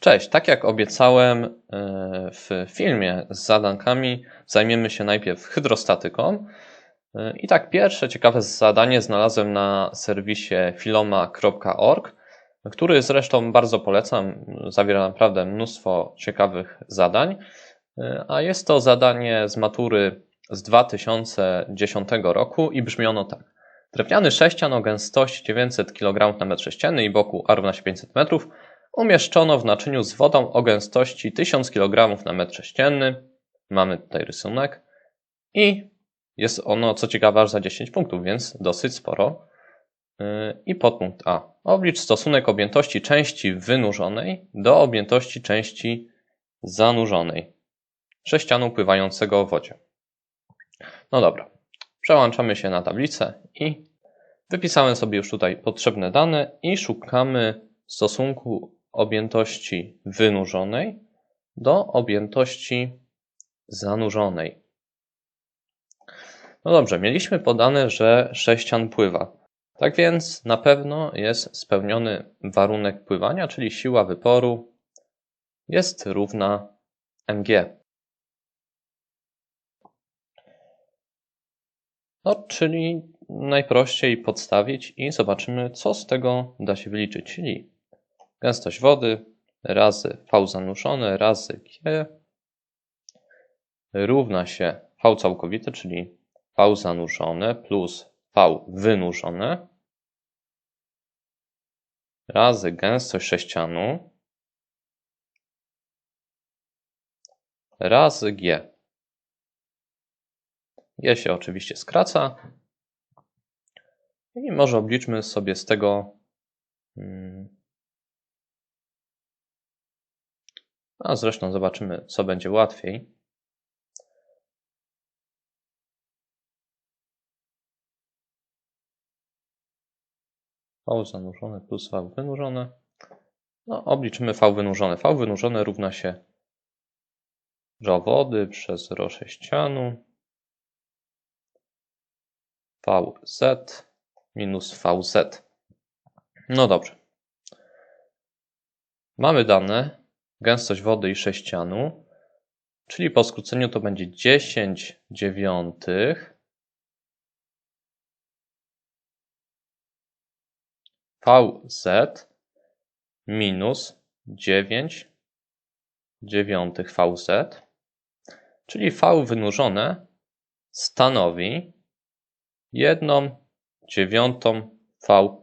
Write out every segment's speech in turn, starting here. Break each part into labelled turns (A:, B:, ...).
A: Cześć, tak jak obiecałem e, w filmie z zadankami, zajmiemy się najpierw hydrostatyką. E, I tak pierwsze ciekawe zadanie znalazłem na serwisie filoma.org, który zresztą bardzo polecam. Zawiera naprawdę mnóstwo ciekawych zadań. E, a jest to zadanie z matury z 2010 roku i brzmi ono tak. Drewniany sześcian o gęstości 900 kg na metr sześcienny i boku się 500 metrów umieszczono w naczyniu z wodą o gęstości 1000 kg na metr sześcienny. Mamy tutaj rysunek i jest ono, co ciekawe, aż za 10 punktów, więc dosyć sporo. Yy, I podpunkt A. Oblicz stosunek objętości części wynurzonej do objętości części zanurzonej sześcianu pływającego w wodzie. No dobra, przełączamy się na tablicę i wypisałem sobie już tutaj potrzebne dane i szukamy stosunku objętości wynurzonej do objętości zanurzonej. No dobrze, mieliśmy podane, że sześcian pływa. Tak więc na pewno jest spełniony warunek pływania, czyli siła wyporu jest równa mg. No, czyli najprościej podstawić i zobaczymy, co z tego da się wyliczyć, czyli Gęstość wody razy V zanurzone razy G. Równa się V całkowite, czyli V zanurzone plus V wynurzone. Razy gęstość sześcianu. Razy G. G się oczywiście skraca. I może obliczmy sobie z tego A zresztą zobaczymy, co będzie łatwiej. V zanurzone plus V wynurzone. No, obliczymy V wynurzone. V wynurzone równa się ρ wody przez ρ sześcianu VZ minus VZ. No dobrze. Mamy dane gęstość wody i sześcianu, czyli po skróceniu to będzie 10 dziewiątych VZ minus 9 dziewiątych VZ, czyli V wynurzone stanowi jedną dziewiątą V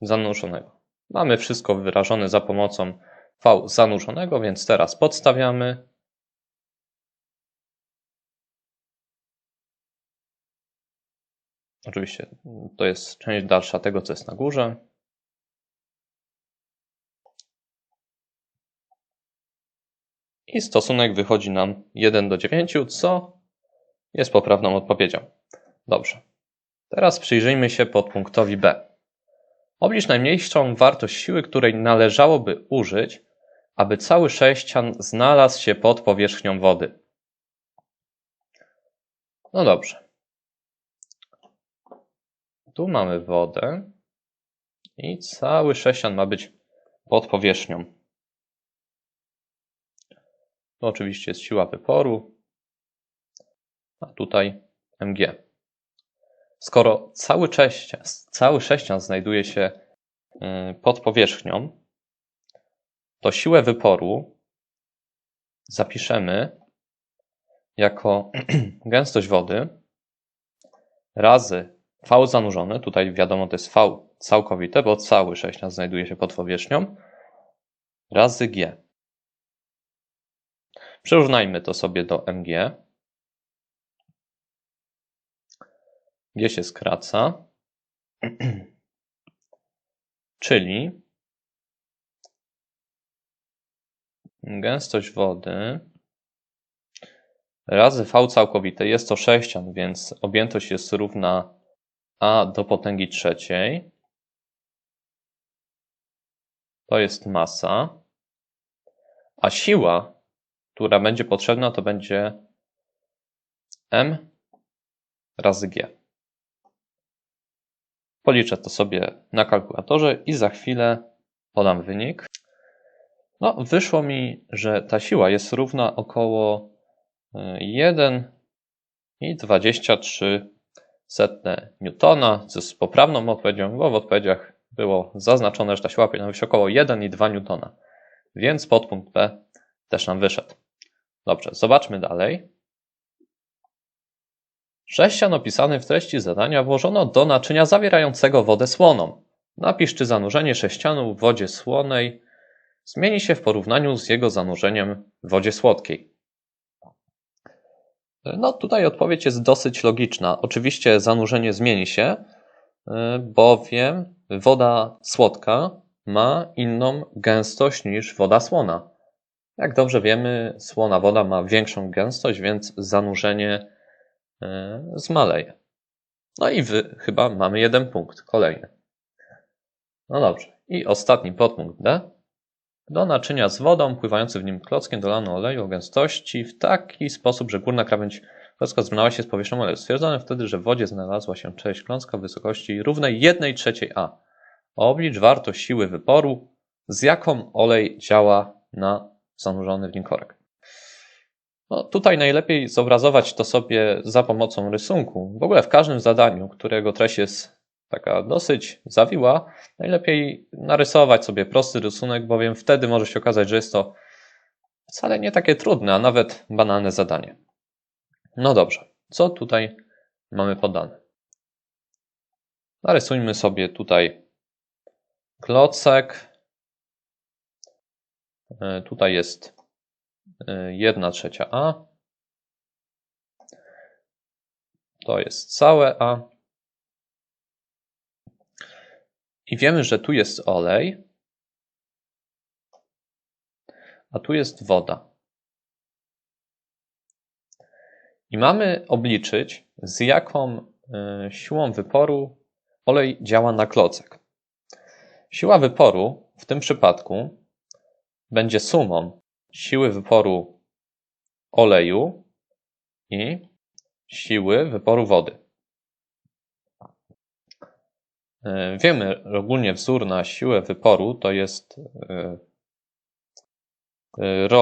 A: zanurzonego. Mamy wszystko wyrażone za pomocą V zanurzonego, więc teraz podstawiamy. Oczywiście to jest część dalsza tego, co jest na górze. I stosunek wychodzi nam 1 do 9, co jest poprawną odpowiedzią. Dobrze. Teraz przyjrzyjmy się podpunktowi B. Oblicz najmniejszą wartość siły, której należałoby użyć, aby cały sześcian znalazł się pod powierzchnią wody. No dobrze. Tu mamy wodę i cały sześcian ma być pod powierzchnią. To oczywiście jest siła wyporu, a tutaj mg. Skoro cały, sześcian, cały sześcian znajduje się y, pod powierzchnią, to siłę wyporu zapiszemy jako gęstość wody razy V zanurzone, tutaj wiadomo to jest V całkowite, bo cały sześcian znajduje się pod powierzchnią, razy G. Przyrównajmy to sobie do mg. G się skraca, czyli Gęstość wody razy V całkowite jest to sześcian, więc objętość jest równa A do potęgi trzeciej. To jest masa. A siła, która będzie potrzebna, to będzie M razy G. Policzę to sobie na kalkulatorze i za chwilę podam wynik. No, wyszło mi, że ta siła jest równa około 1,23 newtona, co jest poprawną odpowiedzią, bo w odpowiedziach było zaznaczone, że ta siła powinna być około 1,2 newtona. Więc podpunkt B też nam wyszedł. Dobrze, zobaczmy dalej. Sześcian opisany w treści zadania włożono do naczynia zawierającego wodę słoną. Napisz, czy zanurzenie sześcianu w wodzie słonej zmieni się w porównaniu z jego zanurzeniem w wodzie słodkiej. No tutaj odpowiedź jest dosyć logiczna. Oczywiście zanurzenie zmieni się, bowiem woda słodka ma inną gęstość niż woda słona. Jak dobrze wiemy, słona woda ma większą gęstość, więc zanurzenie e, zmaleje. No i wy chyba mamy jeden punkt, kolejny. No dobrze. I ostatni podpunkt D. Do naczynia z wodą, pływający w nim klockiem dolano oleju o gęstości w taki sposób, że górna krawędź klocka zrównała się z powierzchnią oleju. Stwierdzono wtedy, że w wodzie znalazła się część klocka w wysokości równej 1 trzeciej A. Oblicz wartość siły wyporu, z jaką olej działa na zanurzony w nim korek. No, tutaj najlepiej zobrazować to sobie za pomocą rysunku. W ogóle w każdym zadaniu, którego treść jest taka dosyć zawiła, najlepiej narysować sobie prosty rysunek, bowiem wtedy może się okazać, że jest to wcale nie takie trudne, a nawet banalne zadanie. No dobrze, co tutaj mamy podane? Narysujmy sobie tutaj klocek. E, tutaj jest 1 e, trzecia A. To jest całe A. I wiemy, że tu jest olej, a tu jest woda. I mamy obliczyć, z jaką e, siłą wyporu olej działa na klocek. Siła wyporu w tym przypadku będzie sumą siły wyporu oleju i siły wyporu wody. Wiemy ogólnie wzór na siłę wyporu to jest e, e, ρ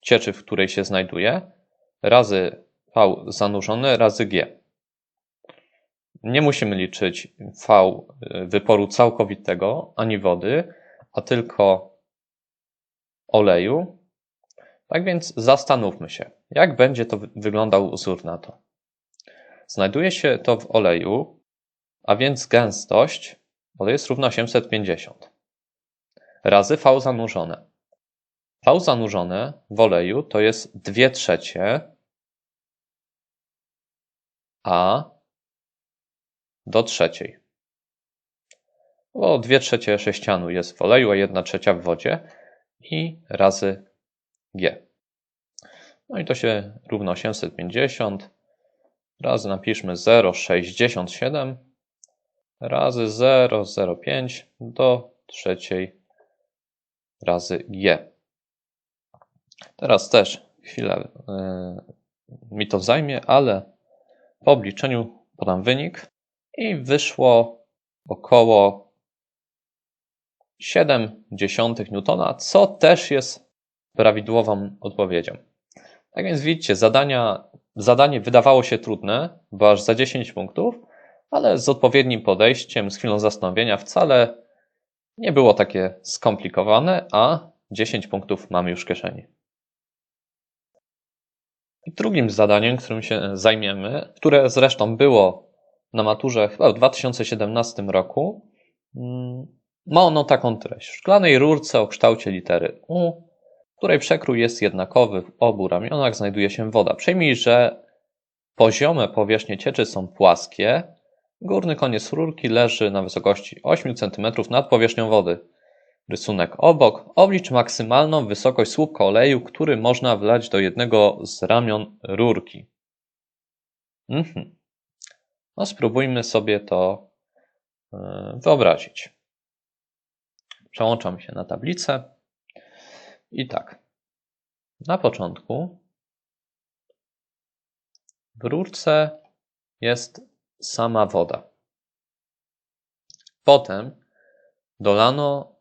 A: cieczy, w której się znajduje, razy V zanurzone, razy G. Nie musimy liczyć V wyporu całkowitego ani wody, a tylko oleju. Tak więc zastanówmy się, jak będzie to wyglądał wzór na to. Znajduje się to w oleju, a więc gęstość jest równa 850 razy V zanurzone. V zanurzone w oleju to jest 2 trzecie A do trzeciej. Bo 2 trzecie sześcianu jest w oleju, a 1 trzecia w wodzie i razy G. No i to się równa 850 razy napiszmy 0,67 razy 0,05 do trzeciej razy G. Teraz też chwilę yy, mi to zajmie, ale po obliczeniu podam wynik i wyszło około 0,7 newtona, co też jest prawidłową odpowiedzią. Tak więc widzicie, zadania, zadanie wydawało się trudne, bo aż za 10 punktów, ale z odpowiednim podejściem, z chwilą zastanowienia wcale nie było takie skomplikowane, a 10 punktów mamy już w kieszeni. I drugim zadaniem, którym się zajmiemy, które zresztą było na maturze chyba w 2017 roku. Mm, ma ono taką treść. W szklanej rurce o kształcie litery U, której przekrój jest jednakowy w obu ramionach, znajduje się woda. Przyjmij, że poziome powierzchnie cieczy są płaskie. Górny koniec rurki leży na wysokości 8 cm nad powierzchnią wody. Rysunek obok. Oblicz maksymalną wysokość słupka oleju, który można wlać do jednego z ramion rurki. Mhm. No spróbujmy sobie to e, wyobrazić. Przełączam się na tablicę i tak. Na początku w rurce jest sama woda. Potem dolano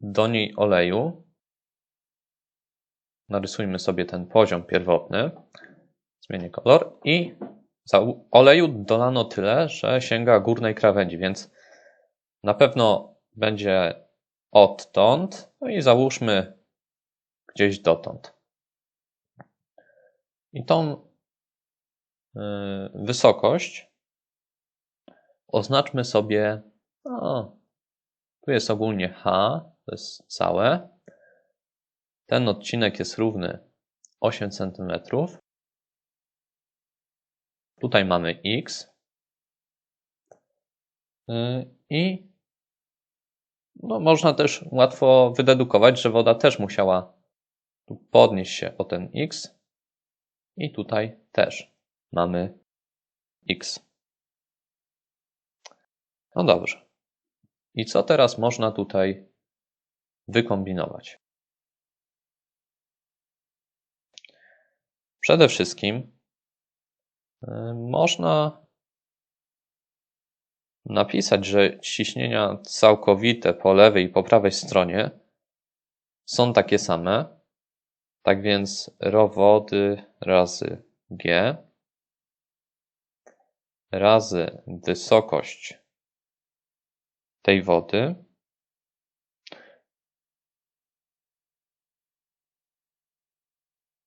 A: do niej oleju narysujmy sobie ten poziom pierwotny. Zmienię kolor i oleju dolano tyle, że sięga górnej krawędzi, więc na pewno będzie odtąd, no i załóżmy gdzieś dotąd. I tą y, wysokość oznaczmy sobie, o, tu jest ogólnie H, to jest całe. Ten odcinek jest równy 8 cm. Tutaj mamy X. Y, I no, można też łatwo wydedukować, że woda też musiała tu podnieść się o ten X. I tutaj też mamy X. No dobrze. I co teraz można tutaj wykombinować? Przede wszystkim y, można napisać, że ciśnienia całkowite po lewej i po prawej stronie są takie same. Tak więc ρ wody razy G razy wysokość tej wody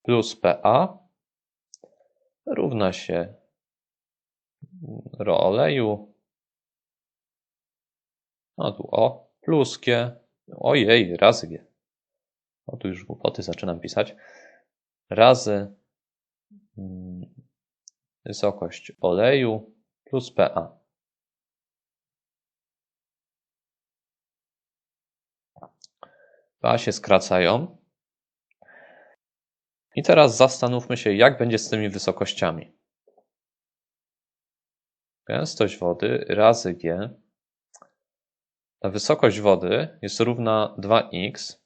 A: plus PA równa się ρ oleju no tu O plus G. Ojej, razy G. O tu już głupoty zaczynam pisać. Razy mm, wysokość oleju plus PA. PA się skracają. I teraz zastanówmy się, jak będzie z tymi wysokościami. Gęstość wody razy G ta wysokość wody jest równa 2x,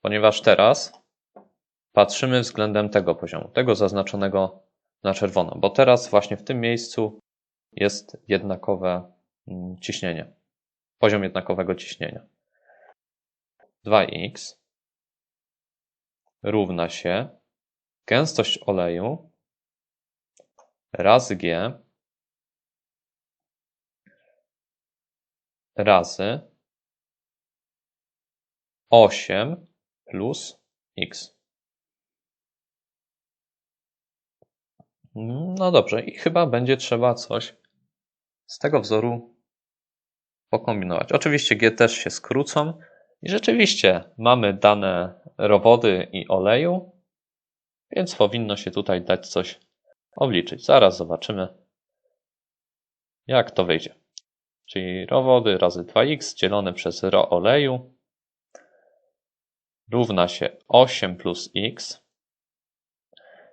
A: ponieważ teraz patrzymy względem tego poziomu, tego zaznaczonego na czerwono, bo teraz właśnie w tym miejscu jest jednakowe mm, ciśnienie, poziom jednakowego ciśnienia. 2x równa się gęstość oleju razy G razy 8 plus x. No dobrze, i chyba będzie trzeba coś z tego wzoru pokombinować. Oczywiście G też się skrócą i rzeczywiście mamy dane rowody i oleju, więc powinno się tutaj dać coś obliczyć. Zaraz zobaczymy, jak to wyjdzie. Czyli rowody razy 2x dzielone przez ro oleju równa się 8 plus x.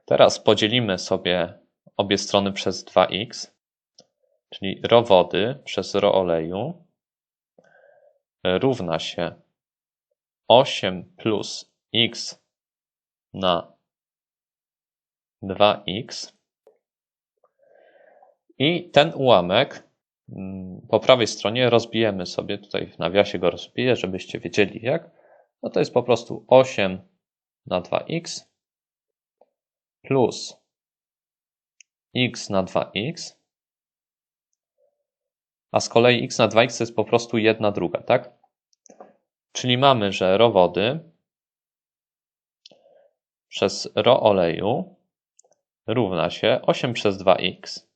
A: Teraz podzielimy sobie obie strony przez 2x, czyli rowody przez ro oleju równa się 8 plus x na 2x. I ten ułamek Mm, po prawej stronie rozbijemy sobie, tutaj w nawiasie go rozbiję, żebyście wiedzieli jak. No to jest po prostu 8 na 2x plus x na 2x, a z kolei x na 2x to jest po prostu jedna druga, tak? Czyli mamy, że ρ wody przez ρ oleju równa się 8 przez 2x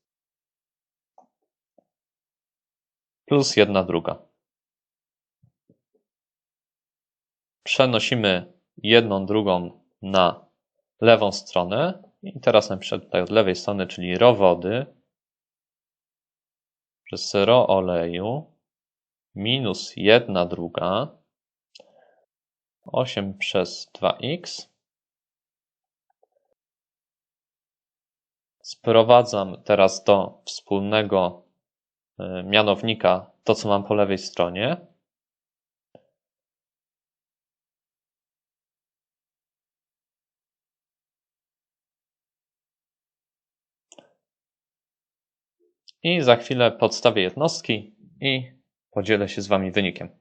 A: plus jedna druga. Przenosimy jedną drugą na lewą stronę i teraz napiszę tutaj od lewej strony, czyli ro wody przez ro oleju minus jedna druga 8 przez 2x sprowadzam teraz do wspólnego E, mianownika to, co mam po lewej stronie. I za chwilę podstawię jednostki i podzielę się z Wami wynikiem.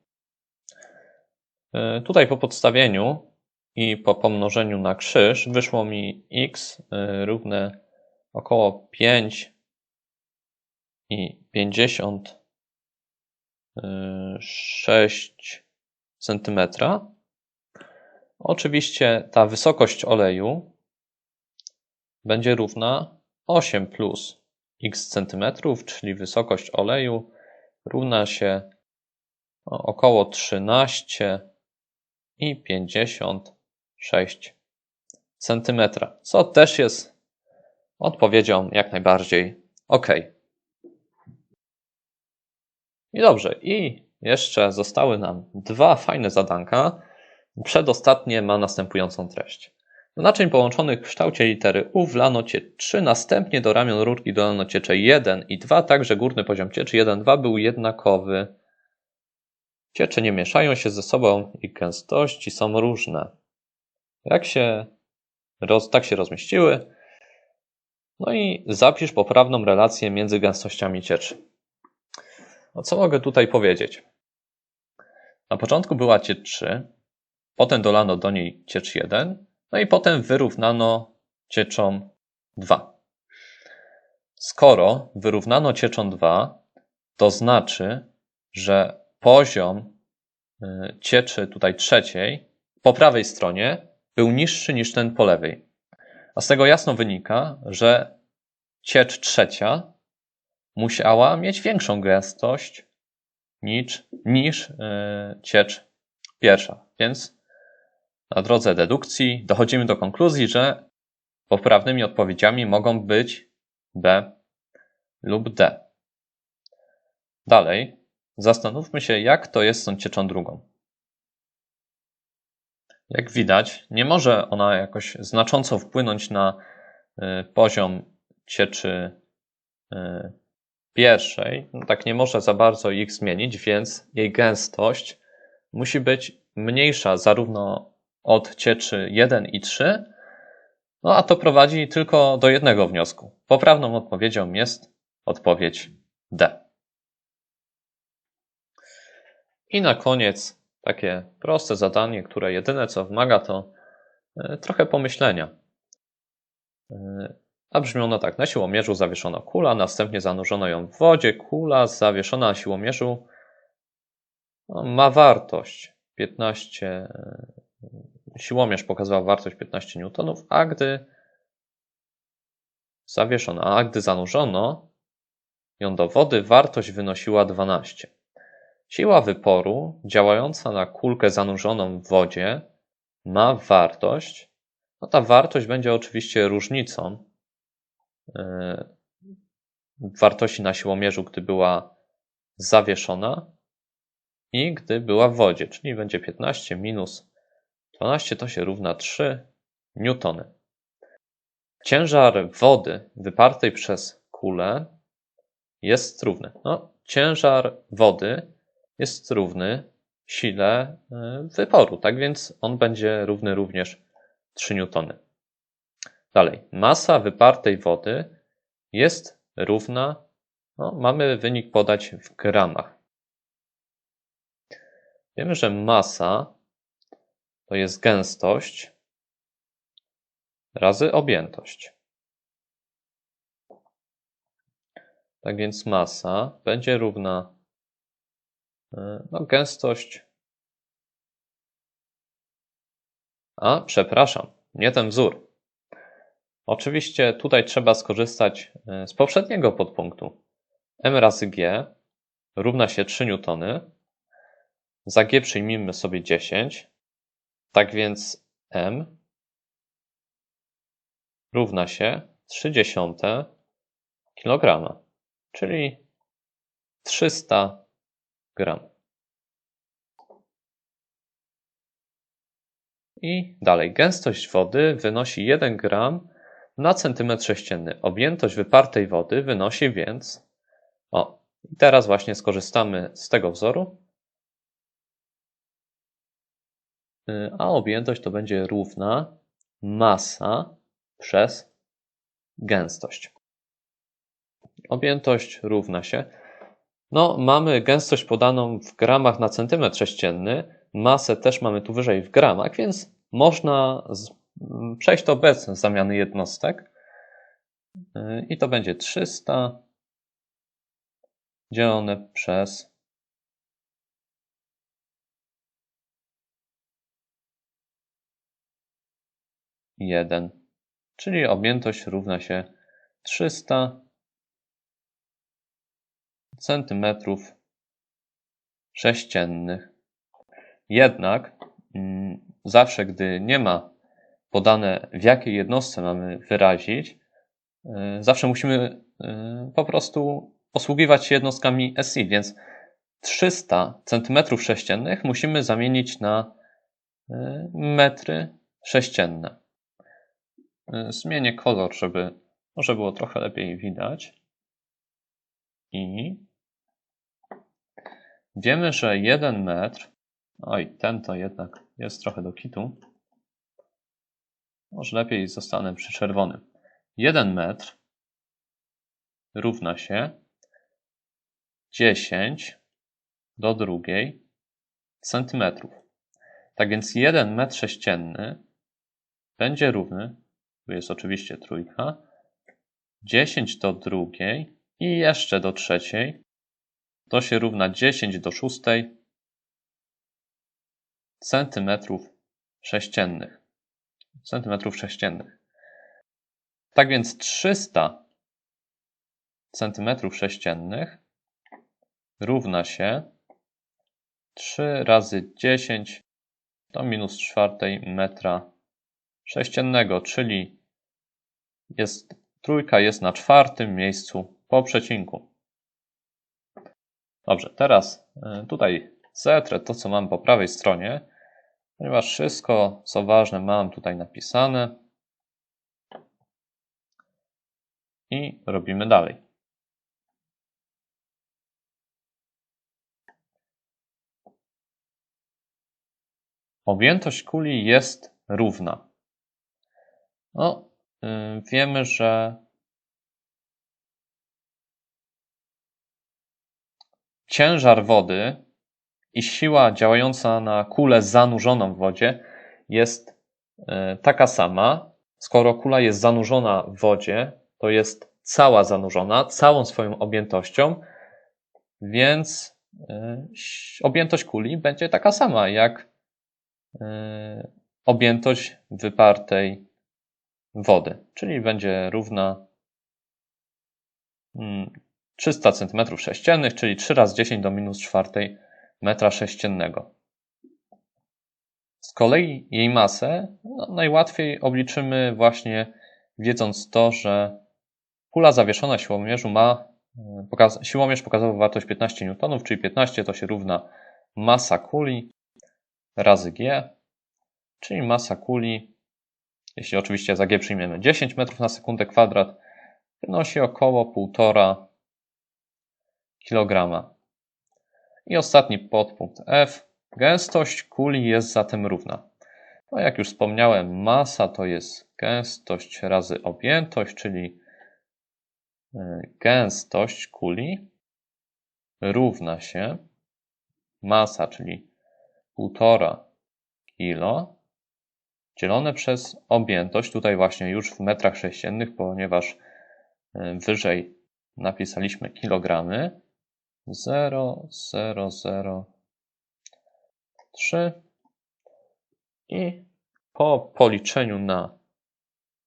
A: E, tutaj po podstawieniu i po pomnożeniu na krzyż wyszło mi x y, równe około 5 i 56 cm. Oczywiście ta wysokość oleju będzie równa 8 plus x centymetrów, czyli wysokość oleju równa się około 13 i 56 centymetra, co też jest odpowiedzią jak najbardziej OK. I dobrze, i jeszcze zostały nam dwa fajne zadanka. Przedostatnie ma następującą treść. Do naczyń połączonych w kształcie litery U wlano cie 3, następnie do ramion rurki dolano ciecze 1 i 2, tak że górny poziom cieczy 1-2 był jednakowy. Ciecze nie mieszają się ze sobą, ich gęstości są różne. Jak się roz, tak się rozmieściły. No i zapisz poprawną relację między gęstościami cieczy. No co mogę tutaj powiedzieć? Na początku była ciecz 3, potem dolano do niej ciecz 1, no i potem wyrównano cieczą 2. Skoro wyrównano cieczą 2, to znaczy, że poziom y, cieczy tutaj trzeciej po prawej stronie był niższy niż ten po lewej. A z tego jasno wynika, że ciecz trzecia musiała mieć większą gęstość niż, niż yy, ciecz pierwsza. Więc na drodze dedukcji dochodzimy do konkluzji, że poprawnymi odpowiedziami mogą być B lub D. Dalej, zastanówmy się, jak to jest z tą cieczą drugą. Jak widać, nie może ona jakoś znacząco wpłynąć na y, poziom cieczy y, pierwszej. No tak nie może za bardzo ich zmienić, więc jej gęstość musi być mniejsza zarówno od cieczy 1 i 3, no a to prowadzi tylko do jednego wniosku. Poprawną odpowiedzią jest odpowiedź D. I na koniec takie proste zadanie, które jedyne co wymaga to e, trochę pomyślenia. E, a brzmi ono tak. Na siłomierzu zawieszono kula, następnie zanurzono ją w wodzie. Kula zawieszona na siłomierzu no, ma wartość 15. Siłomierz pokazywał wartość 15 newtonów, a gdy zawieszono, a gdy zanurzono ją do wody, wartość wynosiła 12. Siła wyporu działająca na kulkę zanurzoną w wodzie ma wartość. No ta wartość będzie oczywiście różnicą E, wartości na siłomierzu, gdy była zawieszona i gdy była w wodzie, czyli będzie 15 minus 12 to się równa 3 newtony. Ciężar wody wypartej przez kulę jest równy. No, ciężar wody jest równy sile e, wyporu, tak więc on będzie równy również 3 newtony. Dalej, masa wypartej wody jest równa, no, mamy wynik podać w gramach. Wiemy, że masa to jest gęstość razy objętość. Tak więc masa będzie równa no, gęstość. A, przepraszam, nie ten wzór. Oczywiście tutaj trzeba skorzystać e, z poprzedniego podpunktu. m razy g równa się 3 newtony. Za g przyjmijmy sobie 10. Tak więc m równa się 30 kg, czyli 300 gram. I dalej, gęstość wody wynosi 1 gram na centymetr sześcienny. Objętość wypartej wody wynosi więc. O, teraz właśnie skorzystamy z tego wzoru. Y, a objętość to będzie równa masa przez gęstość. Objętość równa się. No, mamy gęstość podaną w gramach na centymetr sześcienny. Masę też mamy tu wyżej w gramach, więc można przejść to bez zamiany jednostek. I to będzie 300 dzielone przez jeden, czyli objętość równa się 300 centymetrów sześciennych. Jednak mm, zawsze, gdy nie ma podane, w jakiej jednostce mamy wyrazić, y, zawsze musimy y, po prostu posługiwać się jednostkami SI, więc 300 centymetrów sześciennych musimy zamienić na y, metry sześcienne. Zmienię kolor, żeby może było trochę lepiej widać. I wiemy, że 1 metr, oj, ten to jednak jest trochę do kitu. Może lepiej zostanę przy czerwonym. 1 metr równa się 10 do drugiej centymetrów. Tak więc 1 metr sześcienny będzie równy, tu jest oczywiście trójka, 10 do drugiej i jeszcze do trzeciej. To się równa 10 do szóstej centymetrów sześciennych. Centymetrów sześciennych. Tak więc 300 centymetrów sześciennych równa się 3 razy 10 do minus czwartej metra sześciennego, czyli jest, trójka jest na czwartym miejscu po przecinku. Dobrze, teraz e, tutaj zetrę to, co mam po prawej stronie, ponieważ wszystko, co ważne, mam tutaj napisane. I robimy dalej. Objętość kuli jest równa. No, yy, wiemy, że ciężar wody i siła działająca na kulę zanurzoną w wodzie jest yy, taka sama. Skoro kula jest zanurzona w wodzie, to jest cała zanurzona, całą swoją objętością, więc yy, objętość kuli będzie taka sama jak E, objętość wypartej wody, czyli będzie równa 300 cm3, czyli 3 razy 10 do minus 4 metra sześciennego. Z kolei jej masę no, najłatwiej obliczymy właśnie wiedząc to, że kula zawieszona w siłomierzu ma e, pokaz siłomierz pokazał wartość 15 N, czyli 15 to się równa masa kuli razy g, czyli masa kuli, jeśli oczywiście za g przyjmiemy 10 metrów na sekundę kwadrat, wynosi około 1,5 kg. I ostatni podpunkt F. Gęstość kuli jest zatem równa. No jak już wspomniałem, masa to jest gęstość razy objętość, czyli e, gęstość kuli równa się masa, czyli 1,5 kilo dzielone przez objętość, tutaj właśnie już w metrach sześciennych, ponieważ e, wyżej napisaliśmy kilogramy, 0,003 i po policzeniu na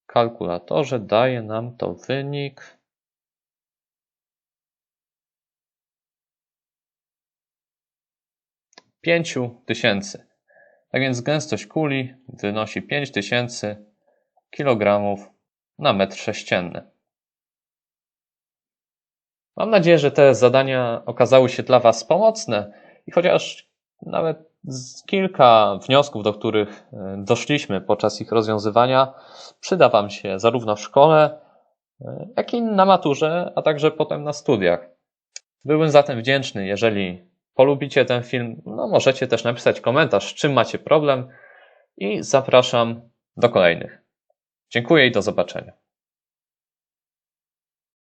A: kalkulatorze daje nam to wynik pięciu tysięcy. Tak więc gęstość kuli wynosi 5000 kg na metr sześcienny. Mam nadzieję, że te zadania okazały się dla Was pomocne i chociaż nawet kilka wniosków, do których e, doszliśmy podczas ich rozwiązywania, przyda Wam się zarówno w szkole, e, jak i na maturze, a także potem na studiach. Byłbym zatem wdzięczny, jeżeli polubicie ten film, no możecie też napisać komentarz, czym macie problem i zapraszam do kolejnych. Dziękuję i do zobaczenia.